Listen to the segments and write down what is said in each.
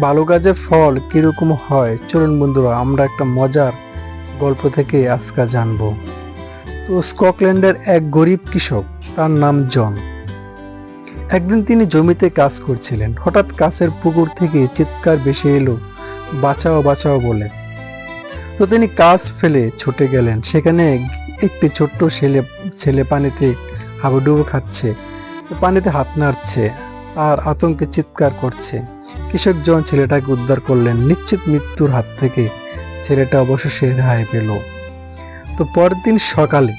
ভালো কাজের ফল কীরকম হয়? চলুন বন্ধুরা, আমরা একটা মজার গল্প থেকে আজকে জানব। তো স্কটল্যান্ডের এক গরিব কৃষক, তার নাম জন। একদিন তিনি জমিতে কাজ করছিলেন। হঠাৎ কাছের পুকুর থেকে চিৎকার বেশি এলো, বাঁচাও বাঁচাও বলে। তো তিনি কাজ ফেলে ছুটে গেলেন। সেখানে একটি ছোট্ট ছেলে ছেলে পানিতে হাবুডুবু খাচ্ছে। পানিতে হাত নাড়ছে আর আতঙ্কে চিৎকার করছে। কৃষক জন ছেলেটাকে উদ্ধার করলেন, নিশ্চিত মৃত্যুর হাত থেকে ছেলেটা অবশেষে রেহাই পেল। তো পরের দিন সকালে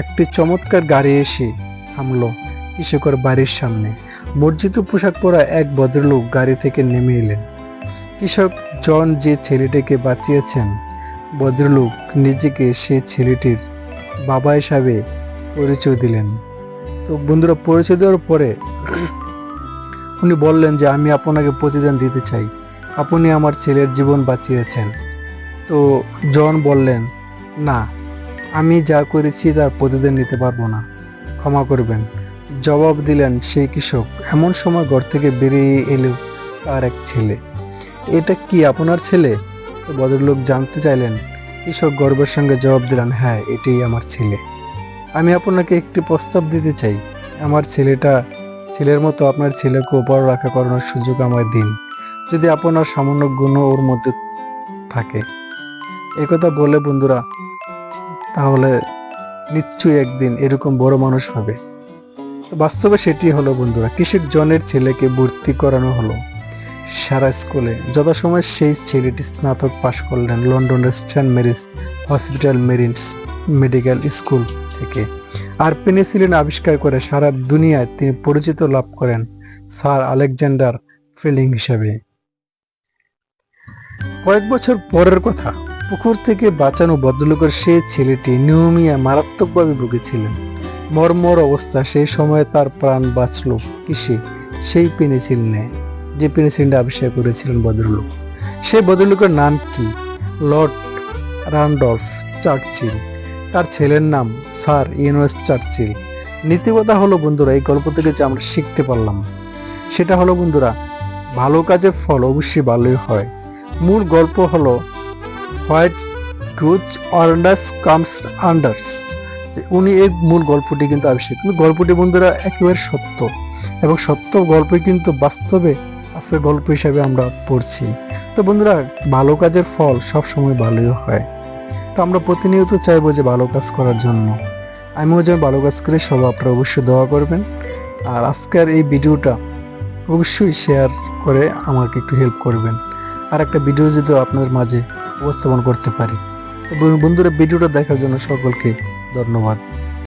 একটি চমৎকার গাড়ি এসে থামলো কৃষকের বাড়ির সামনে। মসজিদ পোশাক পরা এক ভদ্রলোক গাড়ি থেকে নেমে এলেন। কৃষক জন যে ছেলেটিকে বাঁচিয়েছেন, ভদ্রলোক নিজেকে সে ছেলেটির বাবা হিসাবে পরিচয় দিলেন। তো বন্ধুরা, পরিচয় দেওয়ার পরে উনি বললেন যে আমি আপনাকে প্রতিদান দিতে চাই। আপনি আমার ছেলের জীবন বাঁচিয়েছেন। তো জন বললেন, না, আমি যা করেছি তার প্রতিদান নিতে পারব না। ক্ষমা করবেন। জবাব দিলেন, সেই কৃষক এমন সময় ঘর থেকে বেরিয়ে এলো তার এক ছেলে। এটা কি আপনার ছেলে? তো ভদ্রলোক জানতে চাইলেন। কৃষক গর্বের সঙ্গে জবাব দিলেন হ্যাঁ এটাই আমার ছেলে। আমি আপনাকে একটি প্রস্তাব দিতে চাই। আমার ছেলেটা ছেলের মতো আপনার ছেলেকে পড়ালেখা করানোর সুযোগ আমায় দিন। যদি আপনার সামান্য গুণ ওর মধ্যে থাকে। এই কথা বলে বন্ধুরা, তাহলে নিশ্চয়ই একদিন এরকম বড় মানুষ হবে। বাস্তবে সেটি হলো বন্ধুরা, কৃষক জনের ছেলেকে ভর্তি করানো হলো সারা স্কুলে। যথাসময় সেই ছেলেটি স্নাতক পাশ করলেন লন্ডনের Saint Mary's hospital marine medical school. থেকে। আর পেনিসিলিন আবিষ্কার করে সারা দুনিয়ায় তিনি পরিচিত লাভ করেন স্যার আলেকজান্ডার ফিলিং হিসাবে। কয়েক বছর পরের কথা, পুকুর থেকে বাঁচানো ভদ্রলোকের সেই ছেলেটি নিউমিয়া মারাত্মকভাবে ভুগেছিলেন। মর্মর অবস্থা সেই সময় তার প্রাণ বাঁচল। কিসে? সেই পেনিসিলিনে, যে পেনিসিলিনটা আবিষ্কার করেছিলেন ভদ্রলোক। সেই ভদ্রলোকের নাম কি? Lord Randolph Churchill. তার ছেলের নাম স্যার ইউএস চার্চিল। নীতিকথা হলো, বন্ধুরা, এই গল্প থেকে যে আমরা শিখতে পারলাম, সেটা হলো, বন্ধুরা, ভালো কাজের ফল অবশ্যই ভালোই হয়। মূল গল্প হলো, white good orders comes Anders. উনি এই মূল গল্পটি কিন্তু আবিষ্কার কিন্তু গল্পটি, বন্ধুরা, একেবারে সত্য। এবং সত্য গল্পই কিন্তু বাস্তবে আজকে গল্প হিসাবে আমরা পড়ছি। তো, বন্ধুরা, ভালো কাজের ফল সব সময় ভালোই হয়। তো আমরা প্রতিনিয়ত চাইব যে ভালো কাজ করার জন্য। আমিও যেন ভালো কাজ করে সব আপনারা অবশ্যই দোয়া করবেন। আর আজকের এই ভিডিওটা অবশ্যই শেয়ার করে আমাকে একটু হেল্প করবেন। আর একটা ভিডিও যদি আপনার মাঝে উপস্থাপন করতে পারি। বন্ধুরা, ভিডিওটা দেখার জন্য সকলকে ধন্যবাদ।